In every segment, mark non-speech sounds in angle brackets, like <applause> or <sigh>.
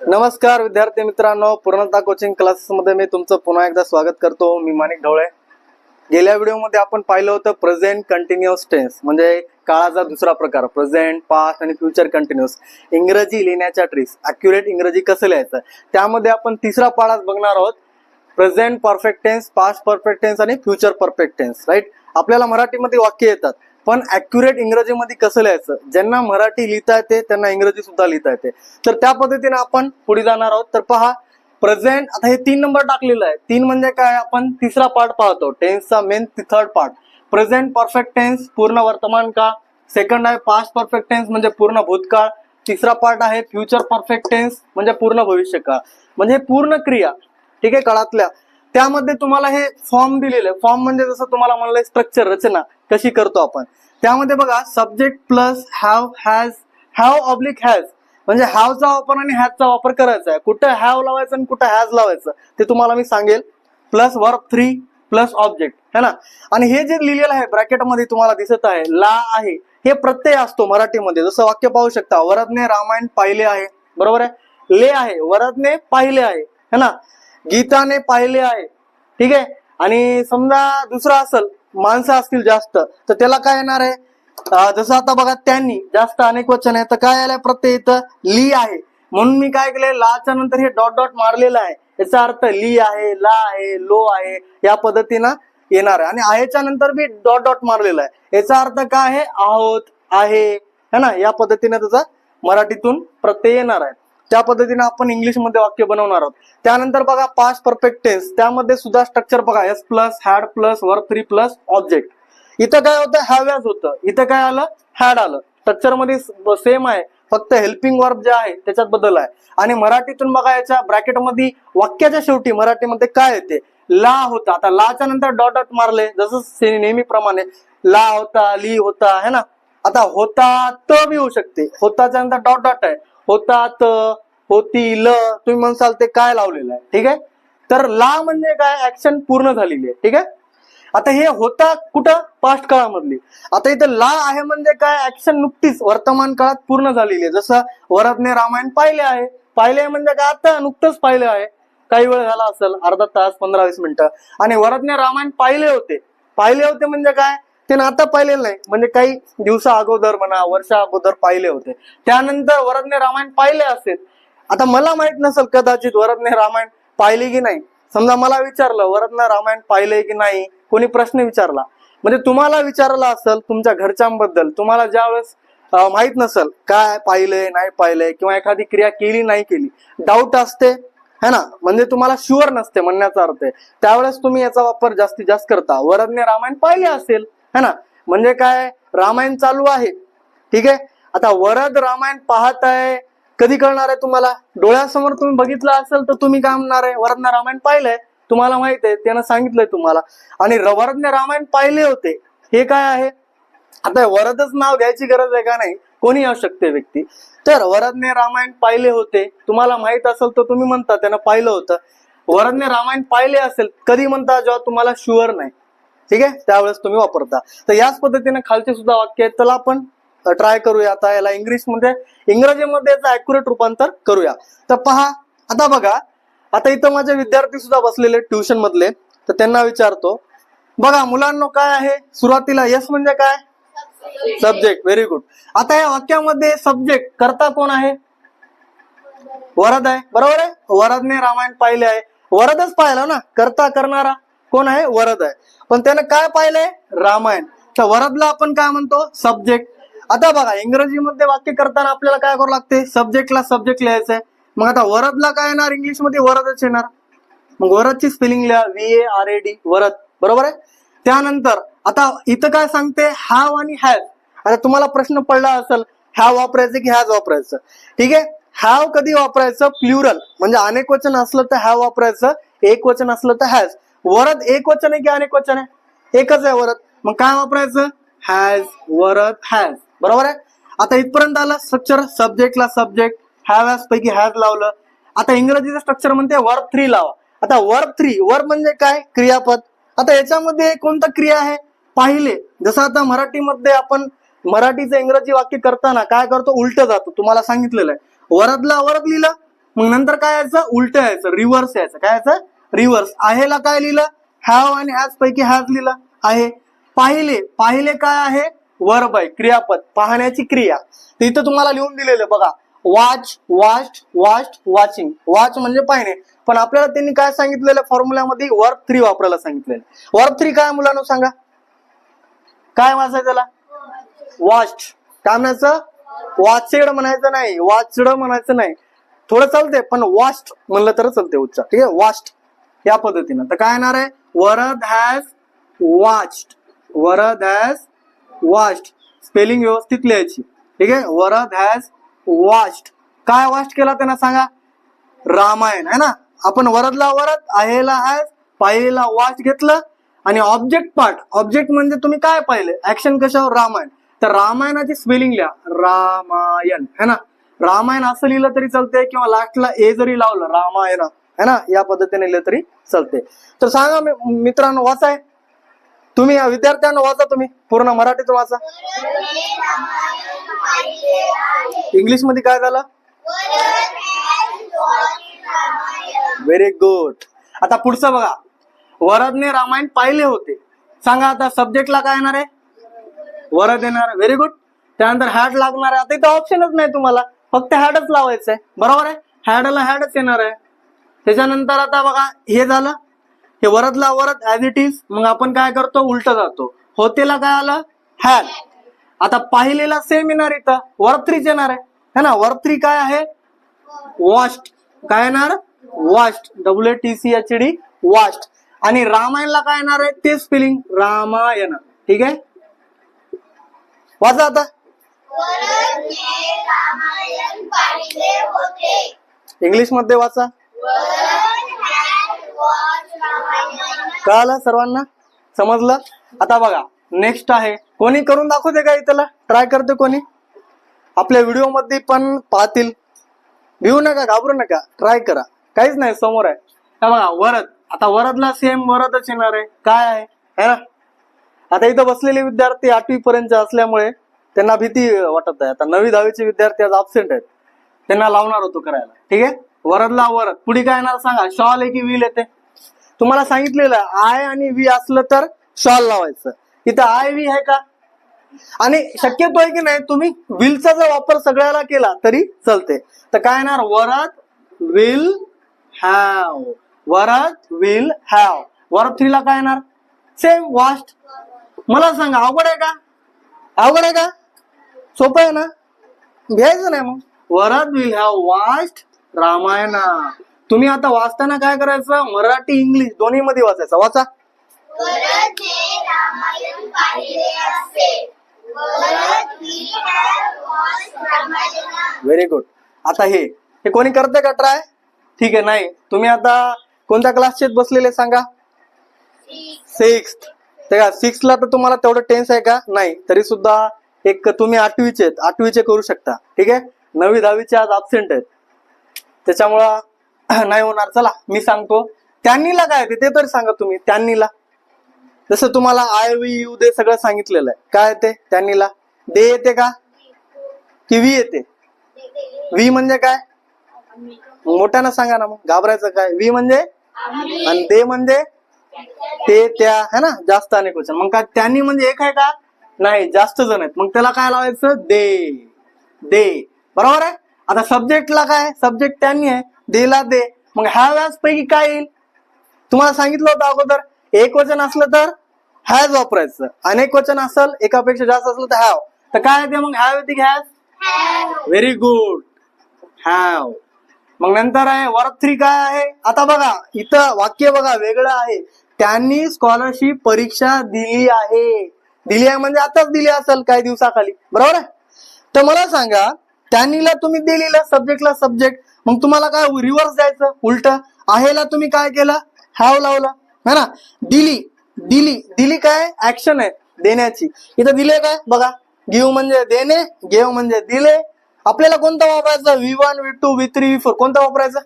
नमस्कार विद्यार्थी मित्रांनो. पूर्णता कोचिंग क्लासेस मध्ये मी तुमचं पुन्हा एकदा स्वागत करतो. मी माणिक ढवळे. गेल्या व्हिडिओमध्ये आपण पाहिलं होतं प्रेझेंट कंटिन्युअस टेन्स म्हणजे काळाचा दुसरा प्रकार प्रेझेंट पास्ट आणि फ्युचर कंटिन्युअस इंग्रजी लिहिण्याच्या ट्रिक्स अॅक्युरेट इंग्रजी कसं लिहायचं? त्यामध्ये आपण तिसरा पाडाच बघणार आहोत. Present perfect tense past perfect tense आणि फ्युचर परफेक्ट टेन्स राईट आपल्याला मराठीमध्ये वाक्य येतात. पण अॅक्युरेट इंग्रजीमध्ये कसं लिहायचं? ज्यांना मराठी लिहिता येते त्यांना इंग्रजी सुद्धा लिहिता येते. तर त्या पद्धतीने आपण पुढे जाणार आहोत. तर पहा प्रेझेंट आता हे तीन नंबर टाकलेलं आहे. तीन म्हणजे काय? आपण तिसरा पार्ट पाहतो. टेन्सचा main third part present perfect tense पूर्ण वर्तमान काळ. सेकंड आहे पास्ट परफेक्ट टेन्स म्हणजे पूर्ण भूतकाळ. तिसरा पार्ट आहे फ्युचर परफेक्ट टेन्स म्हणजे पूर्ण भविष्यकाळ. म्हणजे पूर्ण क्रिया. ठीक आहे काळातल्या. त्यामध्ये तुम्हाला हे फॉर्म दिलेले फॉर्म म्हणजे जसं तुम्हाला म्हणलं स्ट्रक्चर रचना कशी करतो आपण. त्यामध्ये बघा subject plus have has have oblique has म्हणजे हॅवचा वापर आणि हॅजचा वापर करायचा आहे. कुठं हॅव लावायचं आणि कुठं हॅज लावायचं ते तुम्हाला मी सांगेल. Plus verb three plus object है ना? आणि हे जे लिहिलेलं आहे ब्रॅकेटमध्ये तुम्हाला दिसत आहे ला आहे. हे प्रत्यय असतो मराठीमध्ये. जसं वाक्य पाहू शकता वरदने रामायण पाहिले आहे. बरोबर आहे? ले आहे. वरदने पाहिले आहे. है ना? गीताने पाहिले आहे. ठीक आहे? आणि समजा दुसरं असेल माणसं असतील जास्त तर त्याला काय येणार आहे? जसं आता बघा त्यांनी जास्त अनेक वचन आहे तर काय आलंय? प्रत्यय इथं ली आहे. म्हणून मी काय केलंय? लाच्या नंतर हे डॉट डॉट मारलेलं आहे. याचा अर्थ ली आहे ला आहे लो आहे या पद्धतीनं येणार आहे. आणि आहेच्या नंतर बी डॉट डॉट मारलेला आहे. याचा अर्थ काय आहे? आहोत आहे. है ना? या पद्धतीने त्याचा मराठीतून प्रत्यय येणार आहे. त्या पद्धतीने आपण इंग्लिशमध्ये वाक्य बनवणार आहोत. त्यानंतर बघा पास्ट परफेक्ट टेन्स त्यामध्ये सुद्धा स्ट्रक्चर बघा S plus had plus verb three plus object इथं काय होतं? हॅव्याज होतं. इथं काय आलं? हॅड आलं. स्ट्रक्चरमध्ये सेम आहे. फक्त हेल्पिंग वर्ब जे आहे त्याच्यात बदल आहे. आणि मराठीतून बघा याच्या ब्रॅकेटमध्ये वाक्याच्या शेवटी मराठीमध्ये काय येते? ला होता. आता लाच्या नंतर डॉट डॉट मारले. जसं नेहमीप्रमाणे. ला होता ली होता है ना? आता होता त बी होऊ शकते. होताच्या नंतर डॉट डॉट आहे. होतात होतील. होती ल तुम्ही म्हणसाल ते काय लावलेलं आहे? ठीक आहे? तर ला म्हणजे काय? ऍक्शन पूर्ण झालेली आहे. ठीक आहे? आता हे होता कुठं? पास्ट काळामधली. आता इथं ला आहे म्हणजे काय? ऍक्शन नुकतीच वर्तमान काळात पूर्ण झालेली आहे. जसं वरदने रामायण पाहिले आहे. पाहिले म्हणजे काय? आता नुकतंच पाहिलं आहे. काही वेळ झाला असेल अर्धा तास पंधरा वीस मिनिटं. आणि वरदने रामायण पाहिले होते. पाहिले होते म्हणजे काय? ते आता पाहिलेलं नाही. म्हणजे काही दिवसा अगोदर म्हणा वर्षा अगोदर पाहिले होते. त्यानंतर वरदने रामायण पाहिले असेल. आता मला माहीत नसेल कदाचित वरदने रामायण पाहिले की नाही. समजा मला विचारलं वरदने रामायण पाहिले की नाही? कोणी प्रश्न विचारला? म्हणजे तुम्हाला विचारला असेल तुमच्या घरच्यांबद्दल तुम्हाला ज्यावेळेस माहीत नसेल काय पाहिलंय नाही पाहिलंय किंवा एखादी क्रिया केली नाही केली डाऊट असते है ना? म्हणजे तुम्हाला शुअर नसते म्हणण्याचा अर्थ आहे. त्यावेळेस तुम्ही याचा वापर जास्तीत जास्त करता. वरदने रामायण पाहिले असेल है ना? म्हणजे काय? रामायण चालू आहे. ठीक आहे? आता वरद रामायण पाहत आहे. कधी कळणार आहे तुम्हाला? डोळ्यासमोर तुम्ही बघितलं असेल तर तुम्ही काय म्हणणार आहे? वरदने रामायण पाहिलंय. तुम्हाला माहीत आहे. त्यानं सांगितलंय तुम्हाला. आणि वरदने रामायण पाहिले होते. हे काय आहे? आता वरदच नाव घ्यायची गरज आहे का नाही? कोणी असू शकते व्यक्ती. तर वरदने रामायण पाहिले होते. तुम्हाला माहीत असेल तर तुम्ही म्हणता त्यानं पाहिलं होतं. वरदने रामायण पाहिले असेल कधी म्हणता जेव्हा तुम्हाला शुअर नाही. ठीक आहे? त्यावेळेस तुम्ही वापरता. तर याच पद्धतीने खालचे सुद्धा वाक्य आहेत. त्याला आपण ट्राय करूया. आता याला इंग्लिशमध्ये इंग्रजीमध्ये याचं अॅक्युरेट रूपांतर करूया. तर पहा आता बघा आता इथं माझे विद्यार्थी सुद्धा बसलेले ट्युशन मधले. तर त्यांना विचारतो बघा मुलांना काय आहे? सुरुवातीला यस म्हणजे काय? सब्जेक्ट व्हेरी गुड आता या वाक्यामध्ये सब्जेक्ट करता कोण आहे? वरद आहे. बरोबर आहे? वरदने रामायण पाहिले आहे. वरदच पाहिलं ना? करता करणारा. कोण आहे? वरद आहे. पण त्यानं काय पाहिलंय? रामायण. तर वरदला आपण काय म्हणतो? सब्जेक्ट आता बघा इंग्रजीमध्ये वाक्य करताना आपल्याला काय करावं लागते? सब्जेक्टला सब्जेक्ट लिहायचंय. मग आता वरदला काय येणार? इंग्लिशमध्ये वरदच येणार. मग वरदची स्पेलिंग लिहा. V A R A D Varad. बरोबर आहे? त्यानंतर आता इथं काय सांगते? हॅव आणि हॅव आता तुम्हाला प्रश्न पडला असेल हॅव वापरायचं की हॅज वापरायचं? ठीक आहे? हॅव कधी वापरायचं? प्लुरल म्हणजे अनेक वचन असलं तर हॅव वापरायचं एक वचन असलं तर हॅज वरद एक वचन आहे की अनेक वचन आहे? एकच आहे वरद. मग काय वापरायचं? हॅज वरद हॅज बरोबर आहे? आता इथपर्यंत आलं स्ट्रक्चर सब्जेक्टला सब्जेक्ट हॅव हॅज पैकी हॅज लावलं. आता इंग्रजीचं स्ट्रक्चर म्हणते वर्ब थ्री लावा. आता वर्ब थ्री वर्ब म्हणजे काय? क्रियापद. आता याच्यामध्ये कोणतं क्रिया आहे? पाहिले. जसं आता मराठीमध्ये आपण मराठीचं इंग्रजी वाक्य करताना काय करतो? उलट जातो. तुम्हाला सांगितलेलं आहे. वरदला वरद लिहिलं. मग नंतर काय यायचं? उलट यायचं. रिव्हर्स यायचं. काय यायचं? रिव्हर्स आहेला काय लिहिलं? हॅव आणि हॅज पैकी हॅज लिहिलं. आहे. पाहिले. पाहिले काय आहे? वर्ब आहे क्रियापद. पाहण्याची क्रिया. तिथं इथं तुम्हाला लिहून दिलेलं बघा. Watch watch watched watching watch म्हणजे पाहणे. पण आपल्याला त्यांनी काय सांगितलेलं? फॉर्म्युल्यामध्ये वर्ब थ्री वापरायला सांगितलेलं. वर्ब थ्री काय मुलांना सांगा? काय वाचायचं त्याला? वॉच्ड काय म्हणायचं? वाचेड म्हणायचं नाही. वॉचड म्हणायचं नाही. थोडं चालते पण वॉस्ट म्हणलं तर चालते उच्चार. ठीक आहे? वॉस्ट या पद्धतीनं. तर काय येणार आहे? Varad has watched Varad has watched spelling व्यवस्थित लिहायची. ठीक आहे? वरद हॅज वॉच्ड काय वॉस्ट केला त्यांना सांगा? रामायण है ना? आपण वरदला वरद आहेला हॅज पाहिलेला वॉच घेतलं. आणि ऑब्जेक्ट पार्ट ऑब्जेक्ट म्हणजे तुम्ही काय पाहिले? ऍक्शन कशावर? रामायण. तर रामायणाची स्पेलिंग लिहा. रामायण है ना? रामायण असं लिहिलं तरी चालतंय किंवा लास्टला ए जरी लावलं रामायण. है ना? या पद्धतीने लिहिलं तरी चालते तर सांगा मी- मित्रांनो वाचाय तुम्ही या विद्यार्थ्यांना वाचा तुम्ही. पूर्ण मराठीत वाचा. इंग्लिशमध्ये काय झालं? व्हेरी गुड आता पुढचं बघा. वरदने रामायण पाहिले होते. सांगा आता सब्जेक्टला काय येणार आहे? वरद येणार व्हेरी गुड त्यानंतर हॅड लागणार आहे. आता इथं ऑप्शनच नाही तुम्हाला. फक्त हॅडच लावायचं आहे बरोबर आहे? हॅडला हॅडच येणार आहे. त्याच्यानंतर आता बघा हे झालं. हे वरदला वरद ऍज इट इज मग आपण काय करतो? उलट जातो. होतेला काय आलं? हॅड आता पाहिलेला सेम येणार इथं वरत्रीच येणार आहे. है ना? वरत्री काय आहे? वॉस्ट काय येणार? Watched W T C H D watched आणि रामायणला काय येणार आहे? ते स्पेलिंग रामायण. ठीक आहे? वाचा आता. इंग्लिशमध्ये वाचा. कळालं सर्वांना? समजलं? आता बघा नेक्स्ट आहे. कोणी करून दाखवते का त्याला ट्राय करते कोणी? आपल्या व्हिडिओमध्ये पण पाहतील. भिवू नका घाबरू नका. ट्राय करा. काहीच नाही समोर आहे. हा बघा वरद. आता वरदला सेम वरदच येणार आहे. काय आहे? है ना? आता इथं बसलेले विद्यार्थी आठवी पर्यंत असल्यामुळे त्यांना भीती वाटत आहे. आता नवी दहावीचे विद्यार्थी आज अब्सेंट आहेत. त्यांना लावणार होतो करायला. ठीक आहे? वरदला वरद पुढे काय येणार सांगा? शॉल आहे की व्हील येते? तुम्हाला सांगितलेलं आय आणि व्ही असलं तर शॉल लावायचं. इथं आय व्ही आहे का? आणि शक्यतो आहे की नाही तुम्ही विलचा जर वापर सगळ्याला केला तरी चालते तर काय येणार? Varad will have Varad will have Varad थ्रीला काय येणार? सेम वॉस्ट मला सांगा अवघड आहे का? अवघड आहे का? सोपं आहे ना? घ्यायचं नाही मग. Varad will have watched Ramayana. तुम्ही आता वाचताना काय करायचं? मराठी इंग्लिश दोन्ही मध्ये वाचायचं. वाचा. व्हेरी गुड आता हे हे कोणी करते का ट्राय ठीक आहे नाही. तुम्ही आता कोणत्या क्लासचे बसलेले सांगा? सिक्स ते का सिक्सला तर तुम्हाला तेवढं टेन्स आहे का? नाही. तरी सुद्धा एक तुम्ही आठवीचे आठवीचे करू शकता. ठीक आहे? नवी दहावीचे आज अब्सेंट आहेत. त्याच्यामुळं <clears throat> नाही होणार. चला मी सांगतो. त्यांनीला काय येते ते तरी सांगा तुम्ही त्यांनीला. जसं तुम्हाला आय वी यू दे सगळं सांगितलेलं आहे. काय येते त्यांनीला. दे येते का? की वी येते? वी म्हणजे काय? मोठ्यानं सांगा ना मग घाबरायचं काय? वी म्हणजे? आणि दे म्हणजे? ते त्या है ना? जास्त अनेक वचन मग काय त्यांनी म्हणजे एक आहे का? नाही जास्त जण आहेत. मग त्याला काय लावायचं? दे. दे. बरोबर आहे? आता सब्जेक्टला काय? सब्जेक्ट त्यांनी आहे. देला दे. मग ह्या व्याज पैकी काय येईल? तुम्हाला सांगितलं होतं अगोदर एक वचन असलं तर हॅज वापरायचं. अनेक वचन असेल एकापेक्षा जास्त असलं तर हॅव तर काय येते मग? हॅव येते हॅज व्हेरी गुड हॅव मग नंतर आहे वर्क थ्री काय आहे? आता बघा इथं वाक्य बघा वेगळं आहे. त्यांनी स्कॉलरशिप परीक्षा दिली आहे. दिली आहे म्हणजे आताच दिली असेल काही दिवसाखाली. बरोबर आहे? तर मला सांगा त्यांनीला तुम्ही दिलेला सब्जेक्टला सब्जेक्ट मग तुम्हाला काय रिव्हर्स द्यायचं? उलट. आहेला तुम्ही काय केलं? हॅव लावलं. है ना? दिली. दिली. दिली काय? ऍक्शन आहे. देण्याची. इथं दिले काय? बघा. गिव म्हणजे देणे गेव म्हणजे दिले. आपल्याला कोणता वापरायचा? V one V two V three V four कोणता वापरायचा?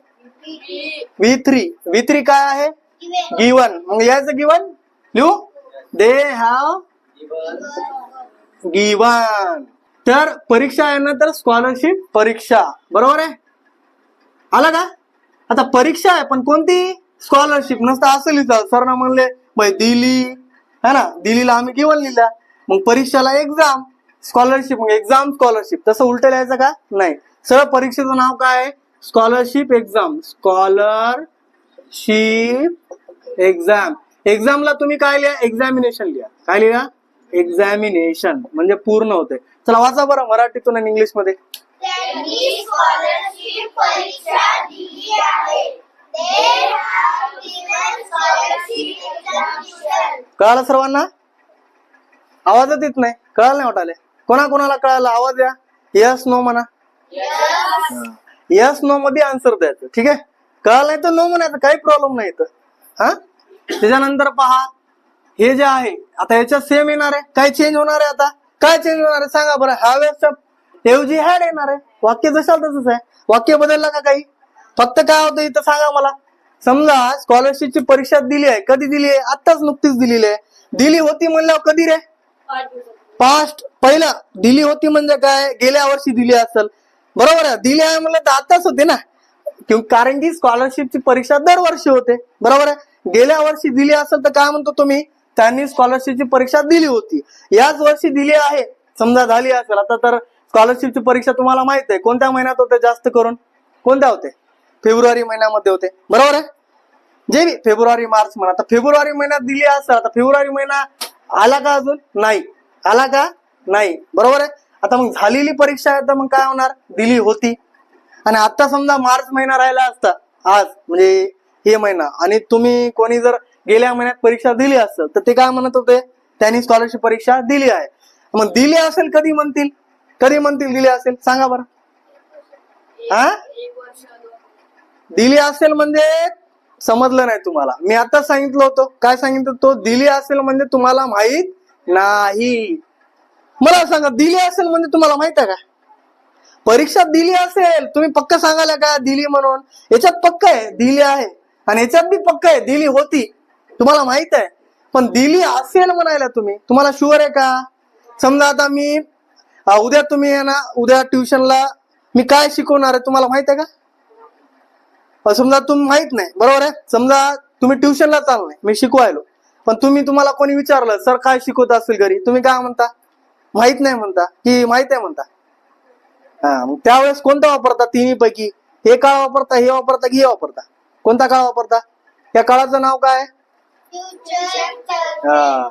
व्ही थ्री व्ही थ्री काय आहे? गिवन मग यायचं गिवन लिहू? They have. गिवन तर परीक्षा आहे ना तर स्कॉलरशिप परीक्षा. बरोबर आहे? आला का? आता परीक्षा आहे पण कोणती? स्कॉलरशिप नसतं असं लिहितं सर ना म्हणले भाई दिली. है ना? दिल्लीला आम्ही केवळ लिहिल्या. मग परीक्षाला एक्झाम स्कॉलरशिप मग एक्झाम स्कॉलरशिप तसं उलट लिहायचं का? नाही. सरळ परीक्षेचं नाव काय आहे? स्कॉलरशिप एक्झाम स्कॉलरशिप एक्झाम एक्झामला तुम्ही काय लिहा? एक्झामिनेशन लिहा. काय लिहा? एक्झामिनेशन म्हणजे पूर्ण होते. चला वाचा बरं मराठीतून आणि इंग्लिशमध्ये. कळालं सर्वांना? आवाजच येत नाही. कळालं नाही वाटाले कोणा कोणाला कळालं? आवाज द्या. यस नो म्हणा. यस नो मध्ये आन्सर द्यायचं. ठीक आहे? कळालं नाही तर नो म्हणायचं. काही प्रॉब्लेम नाही इथं. हा? त्याच्यानंतर पहा. हे जे आहे आता याच्यात सेम येणार आहे. काय चेंज होणार आहे आता? काय चेंज होणार आहे? सांगा बरं. हॅवेच्या ऐवजी हॅड येणार आहे. वाक्य जशाल तसंच आहे. वाक्य बदललं का काही? फक्त काय होतं इथं सांगा मला. समजा स्कॉलरशिपची परीक्षा दिली आहे. कधी दिली आहे? आत्ताच नुकतीच दिलेली आहे. दिली होती म्हणल्यावर कधी रे? पास्ट पहिला. दिली होती म्हणजे काय? गेल्या वर्षी दिली असेल. बरोबर आहे? दिली आहे म्हणलं तर आताच होते ना? कारण की स्कॉलरशिपची परीक्षा दरवर्षी होते. बरोबर आहे? गेल्या वर्षी दिली असेल तर काय म्हणतो तुम्ही? त्यांनी स्कॉलरशिपची परीक्षा दिली होती. याच वर्षी दिली आहे. समजा झाली असेल. आता तर स्कॉलरशिपची परीक्षा तुम्हाला माहीत आहे. कोणत्या महिन्यात होते जास्त करून? कोणत्या होते? फेब्रुवारी महिन्यामध्ये होते. बरोबर आहे? जे मी फेब्रुवारी मार्च म्हणा. आता फेब्रुवारी महिन्यात दिली असेल. आता फेब्रुवारी महिना आला का अजून? नाही. आला का? नाही. बरोबर आहे? आता मग झालेली परीक्षा आहे तर मग काय होणार? दिली होती. आणि आता समजा मार्च महिना राहिला असता. आज म्हणजे हे महिना. आणि तुम्ही कोणी जर गेल्या महिन्यात परीक्षा दिली असेल तर ते काय म्हणत होते? त्यांनी स्कॉलरशिप परीक्षा दिली आहे. मग दिली असेल कधी म्हणतील? कधी म्हणतील दिली असेल? सांगा बरं. हा दिली असेल म्हणजे समजलं नाही तुम्हाला. मी आता सांगितलं होतं. काय सांगितलं? तो दिली असेल म्हणजे तुम्हाला माहीत नाही. मला सांगा दिली असेल म्हणजे तुम्हाला माहीत आहे का? परीक्षा दिली असेल. तुम्ही पक्क सांगायला का दिली म्हणून? याच्यात पक्क आहे दिली आहे. आणि याच्यात बी पक्क आहे दिली होती. तुम्हाला माहीत आहे. पण दिली असेल म्हणायला तुम्ही. तुम्हाला शुअर आहे का? समजा आता मी उद्या तुम्ही ना उद्या ट्युशनला मी काय शिकवणार आहे तुम्हाला माहीत आहे का? समजा तुम्ही माहीत नाही. बरोबर आहे? समजा तुम्ही ट्युशनला चालणार मी शिकवायलो. पण तुम्ही तुम्हाला कोणी विचारलं सर काय शिकवत असेल घरी? तुम्ही काय म्हणता? माहीत नाही म्हणता. की माहीत आहे म्हणता. हा मग त्यावेळेस कोणता वापरता? तिन्ही पैकी. हे काळ वापरता? हे वापरता? की हे वापरता? कोणता काळ वापरता? या काळाचं नाव काय हा.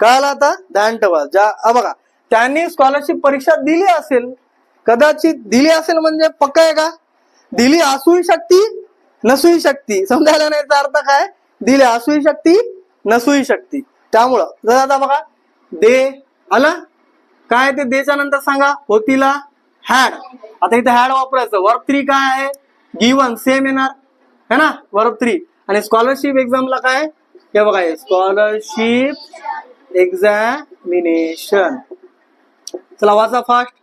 कळालं आता? ध्यान ठेवा ज्या बघा. त्यांनी स्कॉलरशिप परीक्षा दिली असेल कदाचित दिली असेल म्हणजे पक्का आहे का? दिली असूही शकती नसूही शकती. समजायला नाही याचा अर्थ काय? दिली असूही शकती नसूही शकती. त्यामुळं जर आता बघा. दे आला? काय ते देच्या नंतर सांगा. होतीला हॅड आता इथे हॅड वापरायचं. वर्ब थ्री काय आहे? गिवन सेम येणार. है ना? वर्ब थ्री आणि स्कॉलरशिप एक्झामला काय? हे बघा स्कॉलरशिप एक्झामिनेशन चला वाचा फास्ट.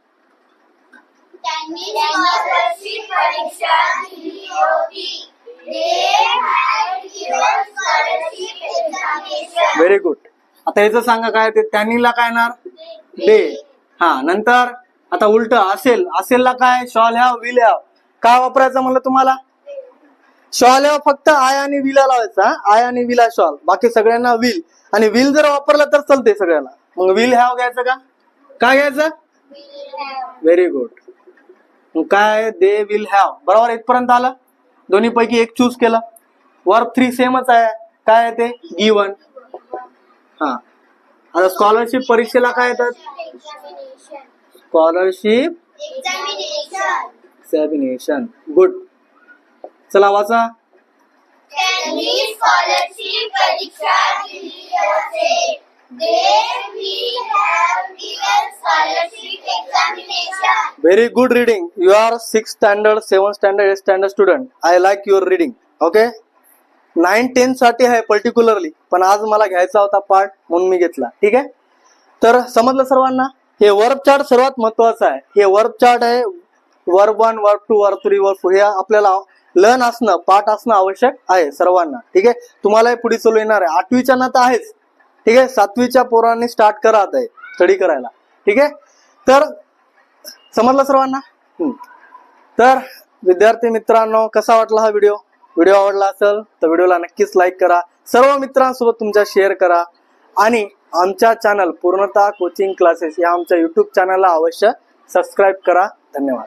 व्हेरी गुड आता याचं सांगा काय ते त्यांनीला काय येणार? डे हा नंतर आता उलट असेल असेलला काय? शॉल हॅव विल हॅव काय वापरायचं म्हणलं तुम्हाला? शॉल हॅव फक्त आय आणि विला लावायचा आय आणि विला शॉल. बाकी सगळ्यांना विल आणि विल जर वापरला तर चालते सगळ्यांना. मग विल हॅव घ्यायचं का? काय घ्यायचं? व्हेरी गुड मग काय? दे विल हॅव बरोबर इथपर्यंत आलं? दोन्ही पैकी एक चूज केलं. वर्क थ्री सेमच आहे. काय आहे ते? गिवन हा. आता स्कॉलरशिप परीक्षेला काय येतात. स्कॉलरशिप. एक्झामिनेशन गुड चला वाचा. त्यांनी स्कॉलरशिप परीक्षा दिली असेल. Very good reading you are six standard seven standard eight standard student I like your reading okay nine ten साठी आहे पर्टिक्युलरली पण आज मला घ्यायचा होता पार्ट म्हणून मी घेतला. ठीक आहे? तर समजलं सर्वांना? हे वर्ब चार्ट सर्वात महत्वाचं आहे. हे वर्ब चार्ट आहे. Verb one verb two verb three verb four हे आपल्याला लर्न असणं पाठ असणं आवश्यक आहे सर्वांना. ठीक आहे? तुम्हाला पुढे चालू येणार आहे. आठवीच्या ना तर आहेच. ठीक आहे? सातवीच्या पोरांनी स्टार्ट करा आता स्टडी करायला. ठीक आहे? तर समजलं सर्वांना? तर विद्यार्थी मित्रांनो कसा वाटला हा व्हिडिओ व्हिडिओ आवडला असेल तर व्हिडिओला नक्कीच लाईक करा. सर्व मित्रांसोबत तुमच्या शेअर करा. आणि आमच्या चॅनल पूर्णता कोचिंग क्लासेस या आमच्या युट्यूब चॅनलला अवश्य सबस्क्राईब करा. धन्यवाद.